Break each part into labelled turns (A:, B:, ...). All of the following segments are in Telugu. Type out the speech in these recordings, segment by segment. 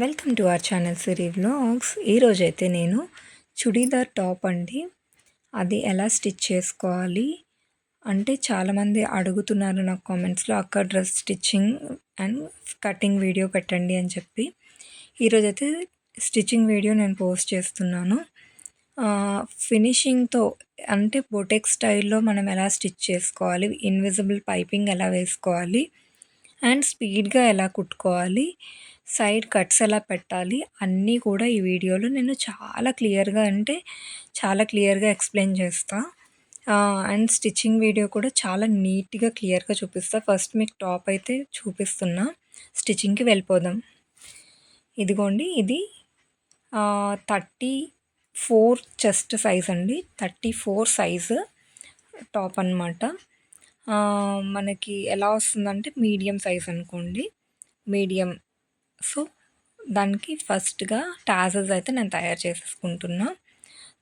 A: Welcome to our channel Siri vlogs. ఈరోజు అయితే నేను చుడీదార్ టాప్ అండి. అది ఎలా స్టిచ్ చేసుకోవాలి అంటే చాలామంది అడుగుతున్నారు నాకు కామెంట్స్లో అక్క dress stitching and cutting video పెట్టండి అని చెప్పి. ఈరోజు అయితే స్టిచ్చింగ్ వీడియో నేను పోస్ట్ చేస్తున్నాను. ఫినిషింగ్తో అంటే బొటెక్ స్టైల్లో మనం ఎలా స్టిచ్ చేసుకోవాలి? ఇన్విజిబుల్ పైపింగ్ ఎలా వేసుకోవాలి? అండ్ స్పీడ్గా ఎలా కుట్టుకోవాలి సైడ్ కట్స్ ఎలా పెట్టాలి అన్నీ కూడా ఈ వీడియోలో నేను చాలా క్లియర్గా అంటే చాలా క్లియర్గా ఎక్స్ప్లెయిన్ చేస్తాను అండ్ స్టిచ్చింగ్ వీడియో కూడా చాలా నీట్గా క్లియర్గా చూపిస్తా. ఫస్ట్ మీకు టాప్ అయితే చూపిస్తున్నా. స్టిచ్చింగ్కి వెళ్ళిపోదాం. ఇదిగోండి ఇది థర్టీ ఫోర్ చెస్ట్ సైజ్ అండి. థర్టీ ఫోర్ సైజు టాప్ అనమాట మనకి ఎలా వస్తుందంటే మీడియం సైజ్ అనుకోండి. మీడియం. సో దానికి ఫస్ట్గా టాజల్స్ అయితే నేను తయారు చేసేసుకుంటున్నా.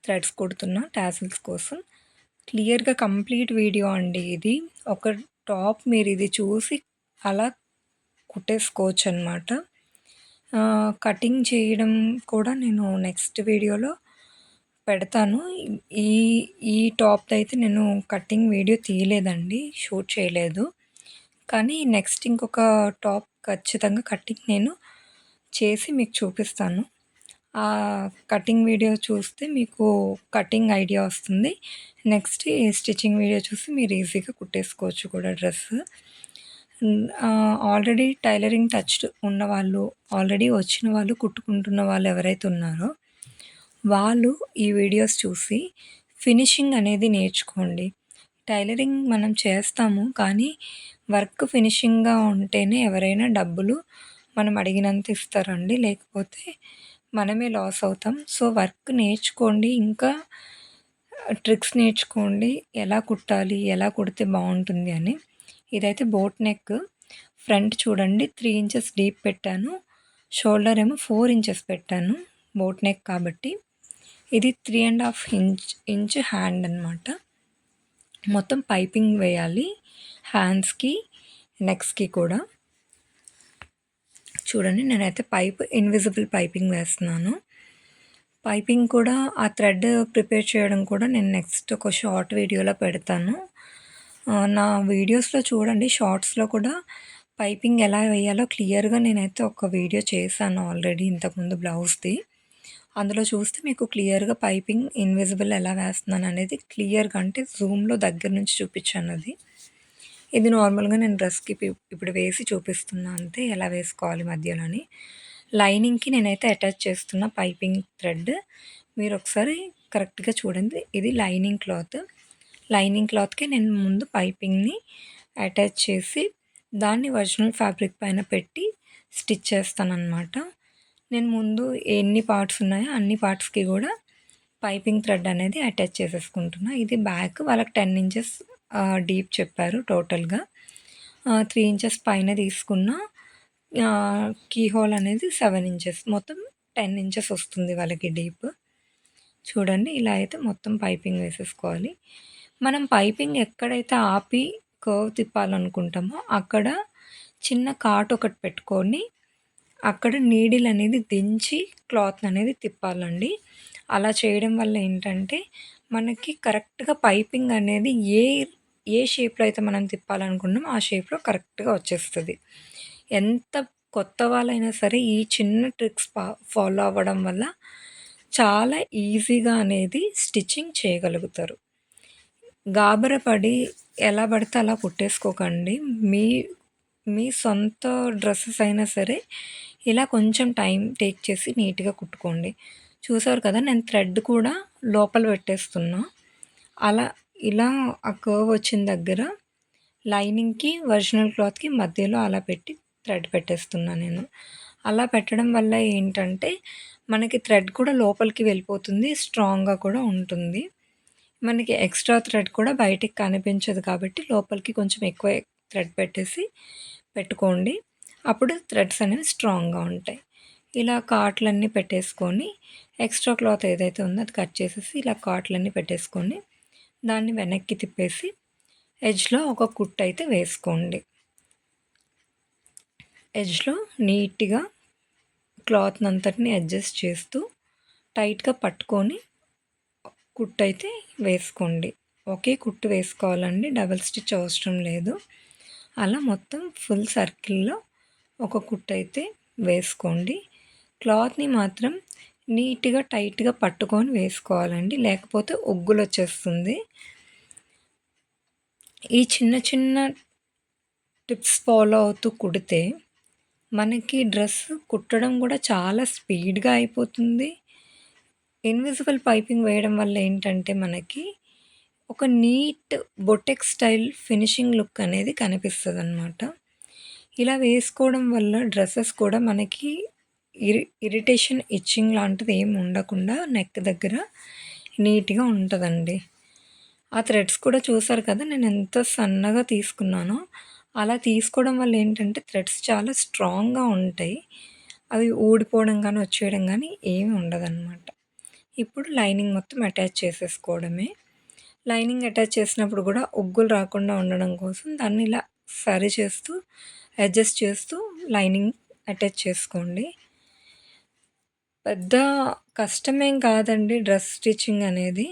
A: థ్రెడ్స్ కుడుతున్నా టాజల్స్ కోసం. క్లియర్గా కంప్లీట్ వీడియో అండి ఇది. ఒక టాప్ మీరు ఇది చూసి అలా కుట్టేసుకోవచ్చు అనమాట కటింగ్ చేయడం కూడా నేను నెక్స్ట్ వీడియోలో పెడతాను. ఈ ఈ టాప్ అయితే నేను కటింగ్ వీడియో తీయలేదండి షూట్ చేయలేదు. కానీ నెక్స్ట్ ఇంకొక టాప్ ఖచ్చితంగా కటింగ్ నేను చేసి మీకు చూపిస్తాను. ఆ కటింగ్ వీడియో చూస్తే మీకు కటింగ్ ఐడియా వస్తుంది. నెక్స్ట్ ఈ స్టిచ్చింగ్ వీడియో చూసి మీరు ఈజీగా కుట్టేసుకోవచ్చు కూడా డ్రెస్ ఆల్రెడీ టైలరింగ్ టచ్ ఉన్నవాళ్ళు ఆల్రెడీ వచ్చిన వాళ్ళు కుట్టుకుంటున్న వాళ్ళు ఎవరైతే ఉన్నారో వాళ్ళు ఈ వీడియోస్ చూసి ఫినిషింగ్ అనేది నేర్చుకోండి. టైలరింగ్ మనం చేస్తాము కానీ వర్క్ ఫినిషింగ్గా ఉంటేనే ఎవరైనా డబ్బులు మనం అడిగినంత ఇస్తారండి. లేకపోతే మనమే లాస్ అవుతాం. సో వర్క్ నేర్చుకోండి ఇంకా ట్రిక్స్ నేర్చుకోండి. ఎలా కుట్టాలి ఎలా కుడితే బాగుంటుంది అని. ఇదైతే బోట్ నెక్. ఫ్రంట్ చూడండి త్రీ ఇంచెస్ డీప్ పెట్టాను. షోల్డర్ ఏమో ఫోర్ ఇంచెస్ పెట్టాను బోట్ నెక్ కాబట్టి. ఇది three and half inch inch hand అనమాట మొత్తం పైపింగ్ వేయాలి. హ్యాండ్స్కి నెక్స్కి కూడా. చూడండి నేనైతే పైప్ ఇన్విజిబుల్ పైపింగ్ వేస్తున్నాను. పైపింగ్ కూడా ఆ థ్రెడ్ ప్రిపేర్ చేయడం కూడా నేను నెక్స్ట్ ఒక షార్ట్ వీడియోలో పెడతాను. నా వీడియోస్లో చూడండి షార్ట్స్లో కూడా పైపింగ్ ఎలా వేయాలో క్లియర్గా నేనైతే ఒక వీడియో చేశాను ఆల్రెడీ ఇంతకుముందు బ్లౌజ్ది అందులో చూస్తే మీకు క్లియర్గా పైపింగ్ ఇన్విజిబుల్ ఎలా వేస్తున్నాను అనేది క్లియర్గా అంటే జూమ్లో దగ్గర నుంచి చూపించాను అది. ఇది నార్మల్గా నేను డ్రెస్కి ఇప్పుడు వేసి చూపిస్తున్నా అంతే ఎలా వేసుకోవాలి మధ్యలోని లైనింగ్కి నేనైతే అటాచ్ చేస్తున్న పైపింగ్ థ్రెడ్. మీరు ఒకసారి కరెక్ట్గా చూడండి ఇది లైనింగ్ క్లాత్. లైనింగ్ క్లాత్కి నేను ముందు పైపింగ్ని అటాచ్ చేసి దాన్ని ఒరిజినల్ ఫ్యాబ్రిక్ పైన పెట్టి స్టిచ్ చేస్తానన్నమాట. నేను ముందు ఎన్ని పార్ట్స్ ఉన్నాయో అన్ని పార్ట్స్కి కూడా పైపింగ్ థ్రెడ్ అనేది అటాచ్ చేసేసుకుంటున్నా. ఇది బ్యాక్ వాళ్ళకి టెన్ ఇంచెస్ డీప్ చెప్పారు టోటల్గా త్రీ ఇంచెస్ పైన తీసుకున్న కీ హోల్ అనేది సెవెన్ ఇంచెస్. మొత్తం టెన్ ఇంచెస్ వస్తుంది వాళ్ళకి డీప్. చూడండి ఇలా అయితే మొత్తం పైపింగ్ వేసేసుకోవాలి. మనం పైపింగ్ ఎక్కడైతే ఆపి కర్వ్ తిప్పాలనుకుంటామో అక్కడ చిన్న కాట్ ఒకటి పెట్టుకొని అక్కడ నీడిల్ అనేది దించి క్లాత్ అనేది తిప్పాలండి. అలా చేయడం వల్ల ఏంటంటే మనకి కరెక్ట్గా పైపింగ్ అనేది ఏ ఏ షేప్లో అయితే మనం తిప్పాలనుకున్నామో ఆ షేప్లో కరెక్ట్గా వచ్చేస్తుంది. ఎంత కొత్త వాళ్ళైనా సరే ఈ చిన్న ట్రిక్స్ ఫాలో అవ్వడం వల్ల చాలా ఈజీగా అనేది స్టిచ్చింగ్ చేయగలుగుతారు. గాబరపడి ఎలా పడితే అలా కుట్టేసుకోకండి. మీ మీ సొంత డ్రెస్సెస్ అయినా సరే ఇలా కొంచెం టైం టేక్ చేసి నీట్గా కుట్టుకోండి. చూసారు కదా నేను థ్రెడ్ కూడా లోపల పెట్టేస్తున్నా. అలా ఇలా ఆ కర్వ్ వచ్చిన దగ్గర లైనింగ్కి ఒరిజినల్ క్లాత్కి మధ్యలో అలా పెట్టి థ్రెడ్ పెట్టేస్తున్నా నేను. అలా పెట్టడం వల్ల ఏంటంటే మనకి థ్రెడ్ కూడా లోపలికి వెళ్ళిపోతుంది స్ట్రాంగ్గా కూడా ఉంటుంది. మనకి ఎక్స్ట్రా థ్రెడ్ కూడా బయటికి కనిపించదు కాబట్టి లోపలికి కొంచెం ఎక్కువ థ్రెడ్ పెట్టేసి పెట్టుకోండి. అప్పుడు థ్రెడ్స్ అనేవి స్ట్రాంగ్గా ఉంటాయి. ఇలా కాట్లన్నీ పెట్టేసుకొని ఎక్స్ట్రా క్లాత్ ఏదైతే ఉందో అది కట్ చేసేసి ఇలా కాట్లన్నీ పెట్టేసుకొని దాన్ని వెనక్కి తిప్పేసి ఎడ్జ్లో ఒక కుట్ అయితే వేసుకోండి. ఎడ్జ్లో నీట్గా క్లాత్ని అంతటిని అడ్జస్ట్ చేస్తూ టైట్గా పట్టుకొని కుట్ అయితే వేసుకోండి. ఒకే కుట్టు వేసుకోవాలండి. డబల్ స్టిచ్ అవసరం లేదు. అలా మొత్తం ఫుల్ సర్కిల్లో ఒక కుట్టు అయితే వేసుకోండి. క్లాత్ని మాత్రం నీట్గా టైట్గా పట్టుకొని వేసుకోవాలండి. లేకపోతే ఒగ్గులు వచ్చేస్తుంది ఈ చిన్న చిన్న టిప్స్ ఫాలో అవుతూ కుడితే మనకి డ్రెస్ కుట్టడం కూడా చాలా స్పీడ్గా అయిపోతుంది. ఇన్విజిబుల్ పైపింగ్ వేయడం వల్ల ఏంటంటే మనకి ఒక neat boutique style finishing look అనేది కనిపిస్తుంది అనమాట ఇలా వేసుకోవడం వల్ల డ్రెస్సెస్ కూడా మనకి ఇరి ఇరిటేషన్ ఇచ్చింగ్ లాంటిది ఏమి ఉండకుండా నెక్ దగ్గర నీట్గా ఉంటుందండి. ఆ థ్రెడ్స్ కూడా చూసారు కదా నేను ఎంత సన్నగా తీసుకున్నానో. అలా తీసుకోవడం వల్ల ఏంటంటే థ్రెడ్స్ చాలా స్ట్రాంగ్గా ఉంటాయి. అవి ఊడిపోవడం కానీ వచ్చేయడం కానీ ఏమి ఉండదన్నమాట. ఇప్పుడు లైనింగ్ మొత్తం అటాచ్ చేసేసుకోవడమే. లైనింగ్ అటాచ్ చేసినప్పుడు కూడా ఉగ్గులు రాకుండా ఉండడం కోసం దాన్ని ఇలా సరి చేస్తూ అడ్జస్ట్ చేస్తూ లైనింగ్ అటాచ్ చేసుకోండి. పెద్ద కష్టమేం కాదండి డ్రెస్ స్టిచ్చింగ్ అనేది.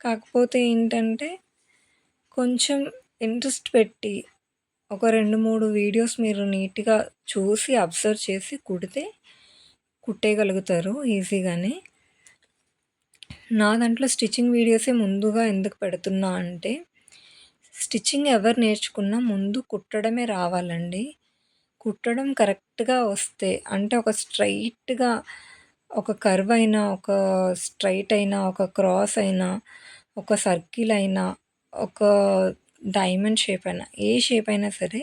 A: కాకపోతే ఏంటంటే కొంచెం ఇంట్రెస్ట్ పెట్టి ఒక రెండు మూడు వీడియోస్ మీరు నీట్గా చూసి అబ్జర్వ్ చేసి కుడితే కుట్టేయగలుగుతారు ఈజీగానే. నా దాంట్లో స్టిచ్చింగ్ వీడియోసే ముందుగా ఎందుకు పెడుతున్నా అంటే స్టిచ్చింగ్ ఎవరు నేర్చుకున్నా ముందు కుట్టడమే రావాలండి. కుట్టడం కరెక్ట్గా వస్తే అంటే ఒక స్ట్రైట్గా ఒక కర్వ్ అయినా ఒక స్ట్రైట్ అయినా ఒక క్రాస్ అయినా ఒక సర్కిల్ అయినా ఒక డైమండ్ షేప్ అయినా ఏ షేప్ అయినా సరే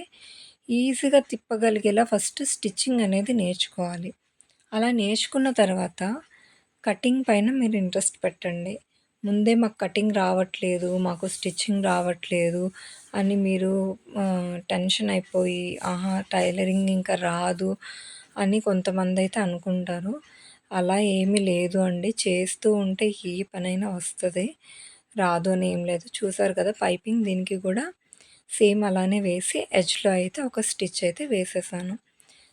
A: ఈజీగా తిప్పగలిగేలా ఫస్ట్ స్టిచ్చింగ్ అనేది నేర్చుకోవాలి. అలా నేర్చుకున్న తర్వాత కటింగ్ పైన మీరు ఇంట్రెస్ట్ పెట్టండి. ముందే మాకు కటింగ్ రావట్లేదు మాకు స్టిచ్చింగ్ రావట్లేదు అని మీరు టెన్షన్ అయిపోయి ఆహా టైలరింగ్ ఇంకా రాదు అని కొంతమంది అయితే అనుకుంటారు. అలా ఏమీ లేదు అండి. చేస్తూ ఉంటే ఏ పనైనా వస్తుంది. రాదు అని ఏం లేదు. చూసారు కదా పైపింగ్ దీనికి కూడా సేమ్ అలానే వేసి ఎడ్జ్లో అయితే ఒక స్టిచ్ అయితే వేసేసాను.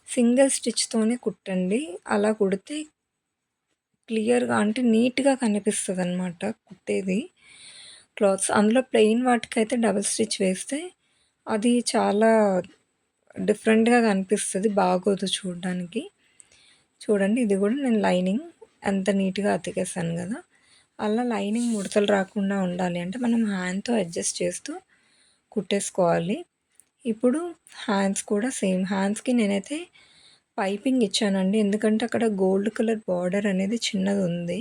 A: సింగిల్ స్టిచ్తోనే కుట్టండి. అలా కుడితే క్లియర్గా అంటే నీట్గా కనిపిస్తుంది అనమాట కుట్టేది. క్లాత్స్ అందులో ప్లెయిన్ వాటికైతే డబుల్ స్టిచ్ వేస్తే అది చాలా డిఫరెంట్గా కనిపిస్తుంది. బాగోదు చూడడానికి. చూడండి ఇది కూడా నేను లైనింగ్ ఎంత నీట్గా అతికేసాను కదా. అలా లైనింగ్ ముడతలు రాకుండా ఉండాలి అంటే మనం హ్యాండ్తో అడ్జస్ట్ చేస్తూ కుట్టేసుకోవాలి. ఇప్పుడు హ్యాండ్స్ కూడా సేమ్ హ్యాండ్స్కి నేనైతే పైపింగ్ ఇచ్చానండి. ఎందుకంటే అక్కడ గోల్డ్ కలర్ బార్డర్ అనేది చిన్నది ఉంది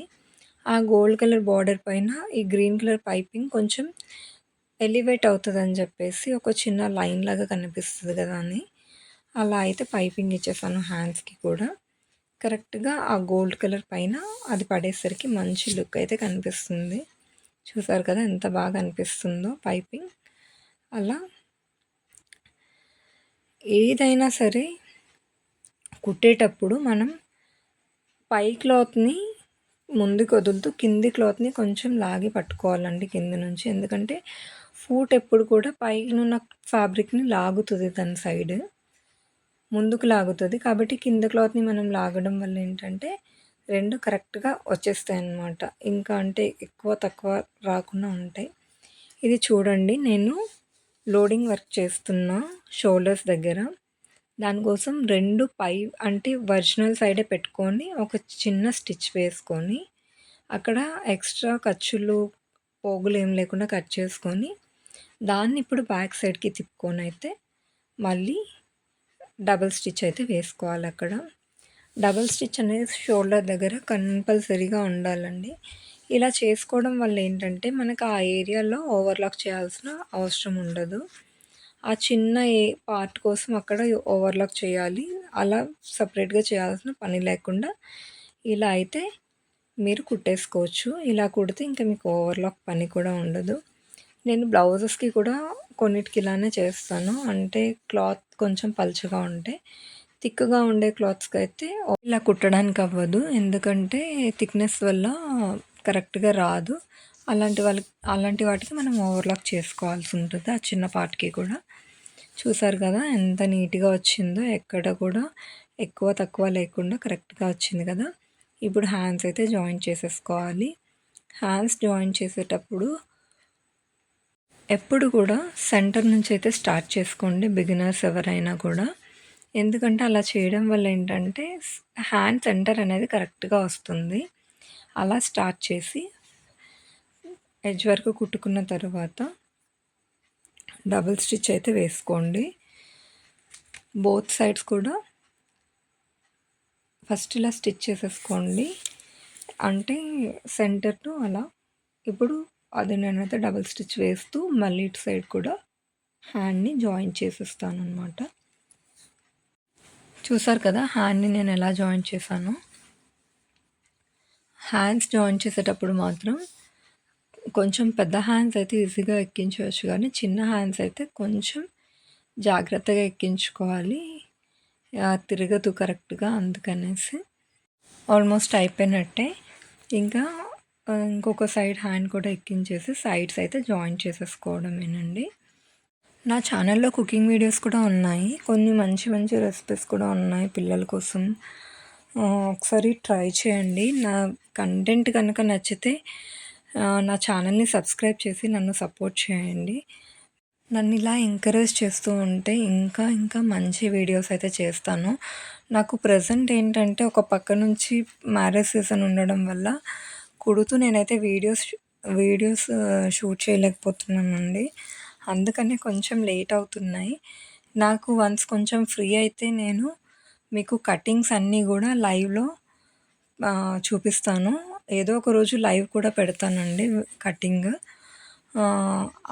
A: ఆ గోల్డ్ కలర్ బార్డర్ పైన ఈ గ్రీన్ కలర్ పైపింగ్ కొంచెం ఎలివేట్ అవుతుంది అని చెప్పేసి ఒక చిన్న లైన్ లాగా కనిపిస్తుంది కదా అని. అలా అయితే పైపింగ్ ఇచ్చేసాను హ్యాండ్స్కి కూడా. కరెక్ట్గా ఆ గోల్డ్ కలర్ పైన అది పడేసరికి మంచి లుక్ అయితే కనిపిస్తుంది. చూసారు కదా ఎంత బాగా అనిపిస్తుందో పైపింగ్. అలా ఏదైనా సరే కుట్టేటప్పుడు మనం పై క్లాత్ని ముందుకు వదులుతూ కింది క్లాత్ని కొంచెం లాగి పట్టుకోవాలండి కింద నుంచి. ఎందుకంటే ఫూట్ ఎప్పుడు కూడా పైన ఉన్న ఫ్యాబ్రిక్ని లాగుతుంది దాని సైడ్ ముందుకు లాగుతుంది. కాబట్టి కింద క్లాత్ని మనం లాగడం వల్ల ఏంటంటే రెండు కరెక్ట్గా వచ్చేస్తాయి అన్నమాట ఇంకా అంటే ఎక్కువ తక్కువ రాకుండా ఉంటాయి. ఇది చూడండి నేను లోడింగ్ వర్క్ చేస్తున్న షోల్డర్స్ దగ్గర దానికోసం రెండు పై అంటే ఒరిజినల్ సైడే పెట్టుకొని ఒక చిన్న స్టిచ్ వేసుకొని అక్కడ ఎక్స్ట్రా ఖర్చులు పోగులు ఏం లేకుండా కట్ చేసుకొని దాన్ని ఇప్పుడు బ్యాక్ సైడ్కి తిప్పుకొని అయితే మళ్ళీ డబల్ స్టిచ్ అయితే వేసుకోవాలి అక్కడ. డబల్ స్టిచ్ అనేది షోల్డర్ దగ్గర కంపల్సరీగా ఉండాలండి. ఇలా చేసుకోవడం వల్ల ఏంటంటే మనకు ఆ ఏరియాలో ఓవర్లాక్ చేయాల్సిన అవసరం ఉండదు. ఆ చిన్న ఏ పార్ట్ కోసం అక్కడ ఓవర్లాక్ చేయాలి. అలా సపరేట్గా చేయాల్సిన పని లేకుండా ఇలా అయితే మీరు కుట్టేసుకోవచ్చు. ఇలా కుడితే ఇంకా మీకు ఓవర్లాక్ పని కూడా ఉండదు. నేను బ్లౌజెస్కి కూడా కొన్నిటికి ఇలానే చేస్తాను. అంటే క్లాత్ కొంచెం పలుచగా ఉంటే థిక్గా ఉండే క్లాత్స్కి అయితే ఇలా కుట్టడానికి అవ్వదు. ఎందుకంటే థిక్నెస్ వల్ల కరెక్ట్గా రాదు. అలాంటి వాళ్ళకి అలాంటి వాటికి మనం ఓవర్లాక్ చేసుకోవాల్సి ఉంటుంది. ఆ చిన్న పార్ట్కి కూడా. చూసారు కదా ఎంత నీట్గా వచ్చిందో ఎక్కడ కూడా ఎక్కువ తక్కువ లేకుండా కరెక్ట్గా వచ్చింది కదా. ఇప్పుడు హ్యాండ్స్ అయితే జాయిన్ చేసేసుకోవాలి. హ్యాండ్స్ జాయిన్ చేసేటప్పుడు ఎప్పుడు కూడా సెంటర్ నుంచి అయితే స్టార్ట్ చేసుకోండి బిగినర్స్ ఎవరైనా కూడా. ఎందుకంటే అలా చేయడం వల్ల ఏంటంటే హ్యాండ్ సెంటర్ అనేది కరెక్ట్గా వస్తుంది. అలా స్టార్ట్ చేసి ఎడ్జ్ వరకు కుట్టుకున్న తర్వాత డబుల్ స్టిచ్ అయితే వేసుకోండి. బోత్ సైడ్స్ కూడా ఫస్ట్ ఇలా స్టిచ్ చేసేసుకోండి. అంటే సెంటర్ టు అలా ఇప్పుడు అది నేనైతే డబుల్ స్టిచ్ వేస్తూ మళ్ళీ ఇటు సైడ్ కూడా హ్యాండ్ని జాయిన్ చేసేస్తాను అనమాట చూసారు కదా హ్యాండ్ని నేను ఎలా జాయిన్ చేశాను? హ్యాండ్స్ జాయిన్ చేసేటప్పుడు మాత్రం కొంచెం పెద్ద హ్యాండ్స్ అయితే ఈజీగా ఎక్కించవచ్చు. కానీ చిన్న హ్యాండ్స్ అయితే కొంచెం జాగ్రత్తగా ఎక్కించుకోవాలి. తిరగదు కరెక్ట్గా అందుకనేసి. ఆల్మోస్ట్ అయిపోయినట్టే. ఇంకా ఇంకొక సైడ్ హ్యాండ్ కూడా ఎక్కించేసి సైడ్స్ అయితే జాయిన్ చేసేసుకోవడమేనండి. నా ఛానల్లో కుకింగ్ వీడియోస్ కూడా ఉన్నాయి. కొన్ని మంచి మంచి రెసిపీస్ కూడా ఉన్నాయి పిల్లల కోసం. ఒకసారి ట్రై చేయండి. నా కంటెంట్ కనుక నచ్చితే నా ఛానల్ని సబ్స్క్రైబ్ చేసి నన్ను సపోర్ట్ చేయండి. నన్ను ఇలా ఎంకరేజ్ చేస్తూ ఉంటే ఇంకా ఇంకా మంచి వీడియోస్ అయితే చేస్తాను. నాకు ప్రజెంట్ ఏంటంటే ఒక పక్క నుంచి మ్యారేజ్ సీజన్ ఉండడం వల్ల కుడుతూ నేనైతే వీడియోస్ వీడియోస్ షూట్ చేయలేకపోతున్నానండి. అందుకనే కొంచెం లేట్ అవుతున్నాయి. నాకు వన్స్ కొంచెం ఫ్రీ అయితే నేను మీకు కటింగ్స్ అన్నీ కూడా లైవ్లో చూపిస్తాను. ఏదో ఒక రోజు లైవ్ కూడా పెడతానండి కటింగ్.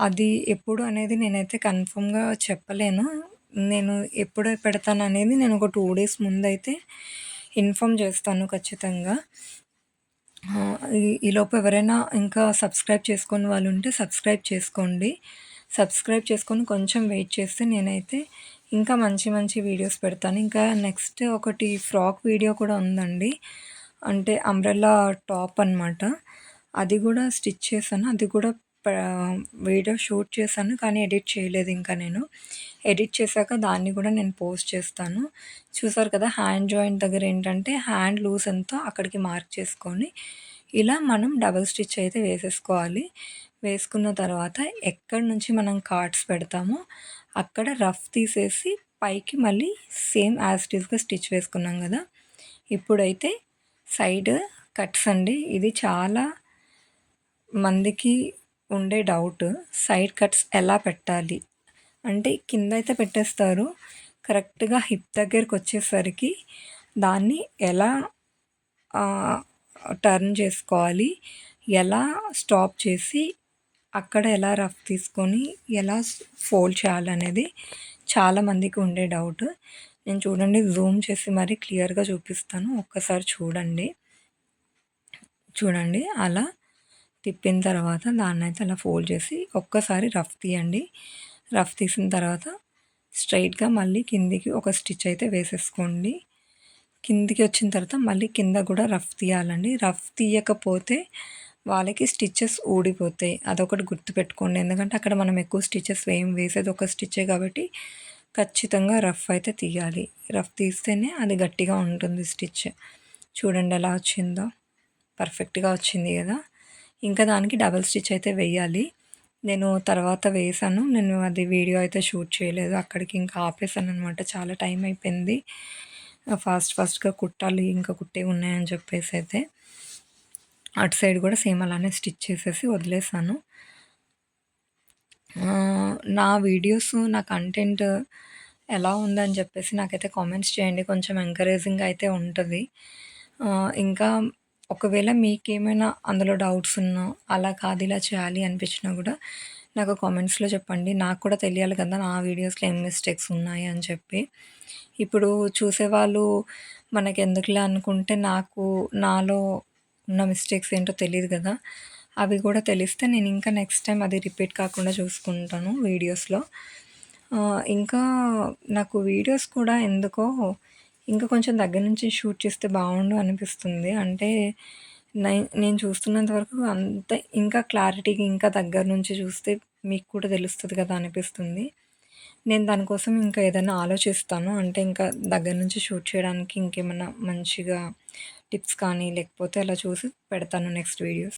A: అది ఎప్పుడు అనేది నేనైతే కన్ఫర్మ్గా చెప్పలేను. నేను ఎప్పుడు పెడతాను అనేది నేను ఒక టూ డేస్ ముందైతే ఇన్ఫామ్ చేస్తాను ఖచ్చితంగా. ఈలోపు ఎవరైనా ఇంకా సబ్స్క్రైబ్ చేసుకొని వాళ్ళు ఉంటే సబ్స్క్రైబ్ చేసుకోండి. సబ్స్క్రైబ్ చేసుకొని కొంచెం వెయిట్ చేస్తే నేనైతే ఇంకా మంచి మంచి వీడియోస్ పెడతాను. ఇంకా నెక్స్ట్ ఒకటి ఫ్రాక్ వీడియో కూడా ఉందండి. అంటే అంబ్రెల్లా టాప్ అనమాట అది కూడా స్టిచ్ చేశాను. అది కూడా వీడియో షూట్ చేశాను కానీ ఎడిట్ చేయలేదు ఇంకా నేను. ఎడిట్ చేశాక దాన్ని కూడా నేను పోస్ట్ చేస్తాను. చూసారు కదా హ్యాండ్ జాయింట్ దగ్గర ఏంటంటే హ్యాండ్ లూజ్ ఎంతో అక్కడికి మార్క్ చేసుకొని ఇలా మనం డబల్ స్టిచ్ అయితే వేసేసుకోవాలి. వేసుకున్న తర్వాత ఎక్కడి నుంచి మనం కార్డ్స్ పెడతామో అక్కడ రఫ్ తీసేసి పైకి మళ్ళీ సేమ్ యాజ్ ఇట్ ఈస్గా స్టిచ్ వేసుకున్నాం కదా. ఇప్పుడైతే సైడ్ కట్స్ అండి. ఇది చాలా మందికి ఉండే డౌట్. సైడ్ కట్స్ ఎలా పెట్టాలి? అంటే కింద అయితే పెట్టేస్తారు. కరెక్ట్గా హిప్ దగ్గరికి వచ్చేసరికి దాన్ని ఎలా టర్న్ చేసుకోవాలి? ఎలా స్టాప్ చేసి అక్కడ ఎలా రఫ్ తీసుకొని ఎలా ఫోల్డ్ చేయాలనేది చాలామందికి ఉండే డౌట్. నేను చూడండి జూమ్ చేసి మరీ క్లియర్గా చూపిస్తాను. ఒక్కసారి చూడండి. చూడండి అలా తిప్పిన తర్వాత దాన్ని అయితే అలా ఫోల్డ్ చేసి ఒక్కసారి రఫ్ తీయండి. రఫ్ తీసిన తర్వాత స్ట్రైట్గా మళ్ళీ కిందికి ఒక స్టిచ్ అయితే వేసేసుకోండి. కిందికి వచ్చిన తర్వాత మళ్ళీ కింద కూడా రఫ్ తీయాలండి. రఫ్ తీయకపోతే వాళ్ళకి స్టిచ్చెస్ ఊడిపోతాయి. అదొకటి గుర్తుపెట్టుకోండి. ఎందుకంటే అక్కడ మనం ఎక్కువ స్టిచ్చెస్ వేయం వేసేది ఒక స్టిచ్చే కాబట్టి ఖచ్చితంగా రఫ్ అయితే తీయాలి. రఫ్ తీస్తేనే అది గట్టిగా ఉంటుంది స్టిచ్. చూడండి ఎలా వచ్చిందో. పర్ఫెక్ట్గా వచ్చింది కదా. ఇంకా దానికి డబల్ స్టిచ్ అయితే వేయాలి. నేను తర్వాత వేసాను నేను అది వీడియో అయితే షూట్ చేయలేదు. అక్కడికి ఇంకా ఆపేసాను అనమాట చాలా టైం అయిపోయింది. ఫాస్ట్ ఫాస్ట్గా కుట్టాలి. ఇంకా కుట్టే ఉన్నాయని చెప్పేసి అయితే. అటు సైడ్ కూడా సేమ్ అలానే స్టిచ్ చేసేసి వదిలేసాను. నా వీడియోస్ నా కంటెంట్ ఎలా ఉందని చెప్పేసి నాకైతే కామెంట్స్ చేయండి. కొంచెం ఎంకరేజింగ్ అయితే ఉంటుంది. ఇంకా ఒకవేళ మీకేమైనా అందులో డౌట్స్ ఉన్నా అలా కాదు ఇలా చేయాలి అనిపించినా కూడా నాకు కామెంట్స్లో చెప్పండి. నాకు కూడా తెలియాలి కదా నా వీడియోస్లో ఏం మిస్టేక్స్ ఉన్నాయి అని చెప్పి. ఇప్పుడు చూసేవాళ్ళు మనకి ఎందుకులే అనుకుంటే నాకు నాలో ఉన్న మిస్టేక్స్ ఏంటో తెలియదు కదా. అవి కూడా తెలిస్తే నేను ఇంకా నెక్స్ట్ టైం అది రిపీట్ కాకుండా చూసుకుంటాను వీడియోస్లో ఇంకా నాకు వీడియోస్ కూడా ఎందుకో ఇంకా కొంచెం దగ్గర నుంచి షూట్ చేస్తే బాగుండు అనిపిస్తుంది. అంటే నేను చూస్తున్నంత వరకు అంత ఇంకా క్లారిటీగా ఇంకా దగ్గర నుంచి చూస్తే మీకు కూడా తెలుస్తుంది కదా అనిపిస్తుంది. నేను దానికోసం ఇంకా ఏదైనా ఆలోచిస్తాను. అంటే ఇంకా దగ్గర నుంచి షూట్ చేయడానికి ఇంకేమన్నా మంచిగా టిప్స్ కానీ లేకపోతే అలా చూసి పెడతాను నెక్స్ట్ వీడియోస్.